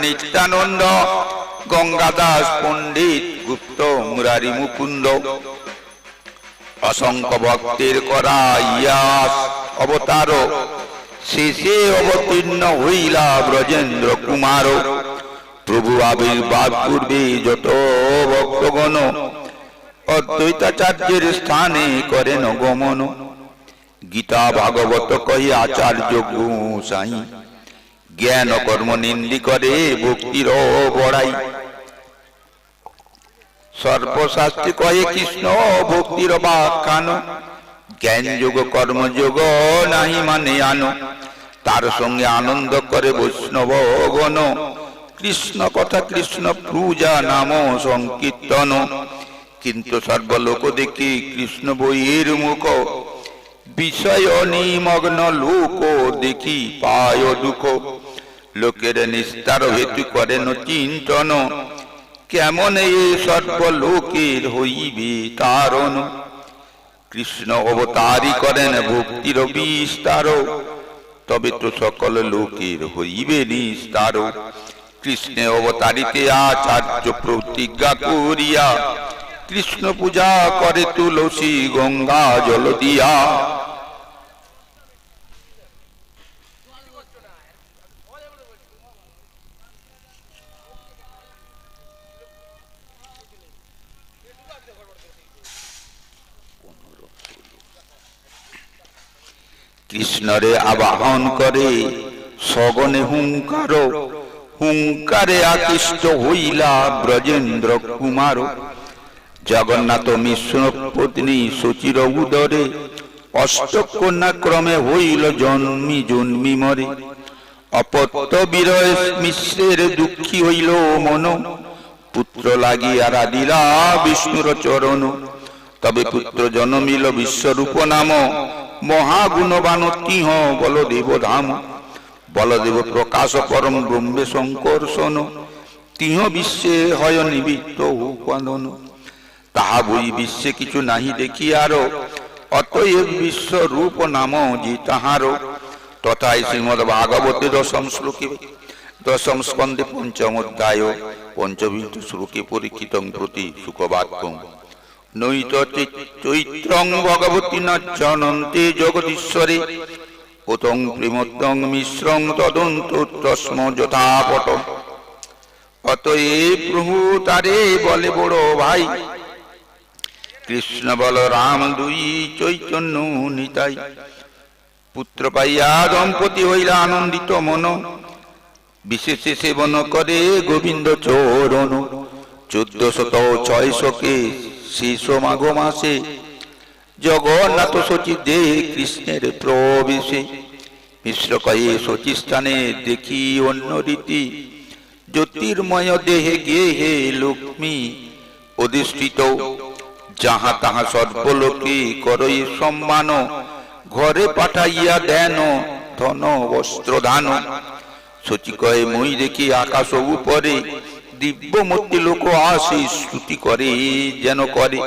নিত্যানন্দ, গঙ্গাদাস, পণ্ডিত, গুপ্ত, মুরারি মুকুন্দ। অসংখ্য ভক্তের করা ইয়াস অবতার শেষে অবতীর্ণ হইলা ব্রজেন্দ্র কুমার প্রভু আবির্ভাব পূর্বে যত ভক্তগণ অদ্বৈতাচার্যের স্থানে করেন গমন। গীতা ভাগবত কহি আচার্য গোসাই। জ্ঞান কর্ম নিন্দি করে, ভক্তির বড়াই। সর্বশাস্ত্রী কয়ে কৃষ্ণ, ভক্তির বাখ্যান জ্ঞান যোগ কর্মযোগ নাহি মানে আনো। তার সঙ্গে আনন্দ করে বৈষ্ণব গণ। কৃষ্ণ কথা কৃষ্ণ পূজা নাম সংকীর্তন। কিন্তু সর্বলোক দেখি কৃষ্ণ বইয়ের মুখ। বিষয় নিমগ্ন লোক দেখি পায় দুঃখ। লোকের নিস্তার হেতু করেন চিন্তন। কেমন এ সর্বলোকের হইবে তারণ? কৃষ্ণ অবতারি করেন ভক্তির বিস্তার। তবে তো সকল লোকের হইবে নিস্তার। কৃষ্ণে অবতারিতে আচার্য প্রতিজ্ঞা করিয়া কৃষ্ণ পূজা করে তুলসী গঙ্গা জল দিয়া। কৃষ্ণরে আবাহন করে, সগনে হুঙ্কার, হুঙ্কারে আকৃষ্ট হইলা ব্রজেন্দ্র কুমার। জগন্নাথ মিশ্র পত্নী সুচির উদরে অষ্টকন্যা ক্রমে হইল জন্মি জন্মি মরে। অপত্য বিরয় মিশ্রের দুঃখী হইল মন। পুত্র লাগিয়া রাধিলা বিষ্ণুর চরণ। তবে পুত্র জন্মিল বিশ্বরূপ নাম। মহাগুণবান তিহ বলদেব ধাম বলদেব প্রকাশ পরম ব্রহ্মে শঙ্কর্ষণ তিহ বিশ্বে হয় নিবিত্ত তাহা বই বিশ্বে কিছু নাহি দেখি আরও অতএব বিশ্ব রূপ নাম যে তাহার। তথায় শ্রীমদ ভাগবতে দশম শ্লোকে, দশম স্কন্ধে পঞ্চম অধ্যায়, পঞ্চবিংশ শ্লোকে পরীক্ষিতং প্রতি নৈত চৈত্রং ভগবতী নচ্চনন্তে জগদীশ্বরে। ওতং প্রেমোত্তং মিশ্রং তদন্ত তস্ম যথাপট অতএব প্রভু তারে বলে, বড় ভাই, কৃষ্ণ বল রাম দুই চৈতন্য নিতাই। পুত্র পাইয়া দম্পতি হইলা আনন্দিত মন। বিশেষে সেবন করে গোবিন্দ চরণ। চোদ্দ শত ছয় শকে শেষ মাঘ মাসে, জগন্নাথ সচি দে কৃষ্ণের প্রবেশে। মিশ্র কয়ে সচি স্থানে দেখি অন্য রীতি, জ্যোতির্ময় দেহে গেহে লক্ষ্মী অধিষ্ঠিত। যাহা তাহা সর্বলোকে করই সম্মান, ঘরে পাঠাইয়া দেন ধন বস্ত্র দান সচি কয়ে, মই দেখি আকাশ উপরে দিব্যমূর্তি লোক আসি স্তুতি করে যেন করে।